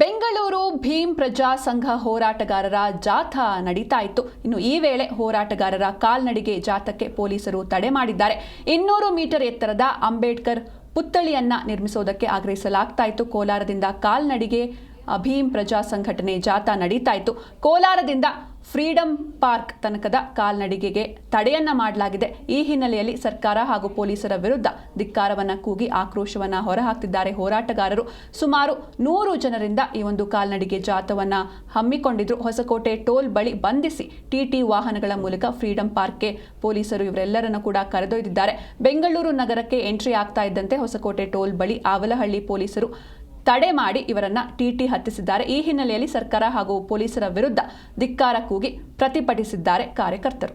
ಬೆಂಗಳೂರು ಭೀಮ್ ಪ್ರಜಾ ಸಂಘ ಹೋರಾಟಗಾರರ ಜಾಥಾ ನಡೀತಾ ಇತ್ತು. ಇನ್ನು ಈ ವೇಳೆ ಹೋರಾಟಗಾರರ ಕಾಲ್ನಡಿಗೆ ಜಾಥಾಕ್ಕೆ ಪೊಲೀಸರು ತಡೆ ಮಾಡಿದ್ದಾರೆ. ಇನ್ನೂರು ಮೀಟರ್ ಎತ್ತರದ ಅಂಬೇಡ್ಕರ್ ಪುತ್ಥಳಿಯನ್ನ ನಿರ್ಮಿಸುವುದಕ್ಕೆ ಆಗ್ರಹಿಸಲಾಗ್ತಾ ಇತ್ತು. ಕೋಲಾರದಿಂದ ಕಾಲ್ನಡಿಗೆ ಭೀಮ್ ಪ್ರಜಾ ಸಂಘಟನೆ ಜಾಥಾ ನಡೀತಾ ಇತ್ತು. ಕೋಲಾರದಿಂದ ಫ್ರೀಡಂ ಪಾರ್ಕ್ ತನಕದ ಕಾಲ್ನಡಿಗೆಗೆ ತಡೆಯನ್ನ ಮಾಡಲಾಗಿದೆ. ಈ ಹಿನ್ನೆಲೆಯಲ್ಲಿ ಸರ್ಕಾರ ಹಾಗೂ ಪೊಲೀಸರ ವಿರುದ್ಧ ಧಿಕ್ಕಾರವನ್ನ ಕೂಗಿ ಆಕ್ರೋಶವನ್ನ ಹೊರಹಾಕ್ತಿದ್ದಾರೆ ಹೋರಾಟಗಾರರು. ಸುಮಾರು ನೂರು ಜನರಿಂದ ಈ ಒಂದು ಕಾಲ್ನಡಿಗೆ ಜಾಥವನ್ನ ಹಮ್ಮಿಕೊಂಡಿದ್ರು. ಹೊಸಕೋಟೆ ಟೋಲ್ ಬಳಿ ಬಂಧಿಸಿ ಟಿಟಿ ವಾಹನಗಳ ಮೂಲಕ ಫ್ರೀಡಂ ಪಾರ್ಕ್ಗೆ ಪೊಲೀಸರು ಇವರೆಲ್ಲರನ್ನು ಕೂಡ ಕರೆದೊಯ್ದಿದ್ದಾರೆ. ಬೆಂಗಳೂರು ನಗರಕ್ಕೆ ಎಂಟ್ರಿ ಆಗ್ತಾ ಇದ್ದಂತೆ ಹೊಸಕೋಟೆ ಟೋಲ್ ಬಳಿ ಆವಲಹಳ್ಳಿ ಪೊಲೀಸರು ತಡೆ ಮಾಡಿ ಇವರನ್ನ ಟಿಟಿ ಹತ್ತಿಸಿದ್ದಾರೆ. ಈ ಹಿನ್ನೆಲೆಯಲ್ಲಿ ಸರ್ಕಾರ ಹಾಗೂ ಪೊಲೀಸರ ವಿರುದ್ಧ ಧಿಕ್ಕಾರ ಕೂಗಿ ಪ್ರತಿಭಟಿಸಿದ್ದಾರೆ ಕಾರ್ಯಕರ್ತರು.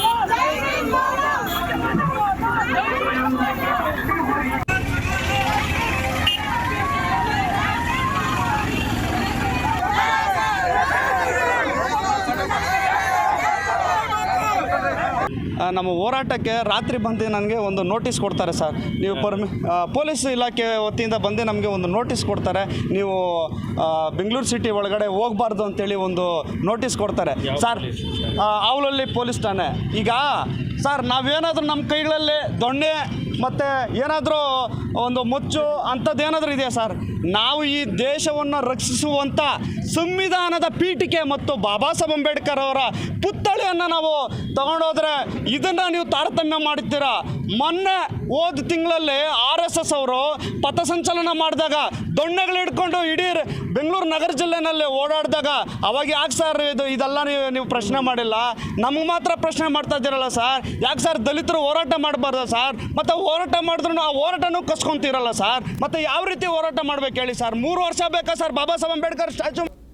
ನಮ್ಮ ಹೋರಾಟಕ್ಕೆ ರಾತ್ರಿ ಬಂದು ನನಗೆ ಒಂದು ನೋಟಿಸ್ ಕೊಡ್ತಾರೆ ಸರ್. ನೀವು ಪರ್ಮಿ ಪೊಲೀಸ್ ಇಲಾಖೆ ವತಿಯಿಂದ ಬಂದು ನಮಗೆ ಒಂದು ನೋಟಿಸ್ ಕೊಡ್ತಾರೆ. ನೀವು ಬೆಂಗಳೂರು ಸಿಟಿ ಒಳಗಡೆ ಹೋಗಬಾರ್ದು ಅಂತೇಳಿ ಒಂದು ನೋಟಿಸ್ ಕೊಡ್ತಾರೆ. ಸರ್ ಅವಲಲ್ಲಿ ಪೊಲೀಸ್ ಠಾಣೆ. ಈಗ ಸರ್ ನಾವೇನಾದರೂ ನಮ್ಮ ಕೈಗಳಲ್ಲಿ ದೊಣ್ಣೆ ಮತ್ತು ಏನಾದರೂ ಒಂದು ಮುಚ್ಚು ಅಂಥದ್ದು ಏನಾದರೂ ಇದೆಯಾ ಸರ್? ನಾವು ಈ ದೇಶವನ್ನು ರಕ್ಷಿಸುವಂಥ ಸಂವಿಧಾನದ ಪೀಠಿಕೆ ಮತ್ತು ಬಾಬಾ ಸಾಹೇಬ್ ಅಂಬೇಡ್ಕರ್ ಅವರ ಪುತ್ಥಳಿಯನ್ನು ನಾವು ತಗೊಂಡೋದ್ರೆ ಇದನ್ನು ನೀವು ತಾರತಮ್ಯ ಮಾಡುತ್ತೀರಾ ಮೊನ್ನೆ ಹೋದ ತಿಂಗಳಲ್ಲಿ ಆರ್ ಎಸ್ ಎಸ್ ಅವರು ಪಥಸಂಚಲನ ಮಾಡಿದಾಗ ದೊಣ್ಣೆಗಳು ಹಿಡ್ಕೊಂಡು ಇಡೀ ಬೆಂಗಳೂರು ನಗರ ಜಿಲ್ಲೆನಲ್ಲಿ ಓಡಾಡಿದಾಗ ಅವಾಗ ಯಾಕೆ ಸರ್ ಇದು ಇದೆಲ್ಲ ನೀವು ನೀವು ಪ್ರಶ್ನೆ ಮಾಡಿಲ್ಲ? ನಮಗೆ ಮಾತ್ರ ಪ್ರಶ್ನೆ ಮಾಡ್ತಾ ಇದ್ದೀರಲ್ಲ ಸರ್. ಯಾಕೆ ಸರ್ ದಲಿತರು ಹೋರಾಟ ಮಾಡಬಾರ್ದ ಸರ್? ಮತ್ತು ಹೋರಾಟ ಮಾಡಿದ್ರು ಆ ಹೋರಾಟನೂ ಕಸ್ಕೊಂತೀರಲ್ಲ ಸರ್? ಮತ್ತು ಯಾವ ರೀತಿ ಹೋರಾಟ ಮಾಡ್ಬೇಕು? ಹೇಳಿ ಸರ್ ಮೂರು ವರ್ಷ ಬೇಕಾ ಸರ್? ಬಾಬಾ ಸಾಹೇಬ್ ಅಂಬೇಡ್ಕರ್ ಸ್ಟ್ಯಾಚು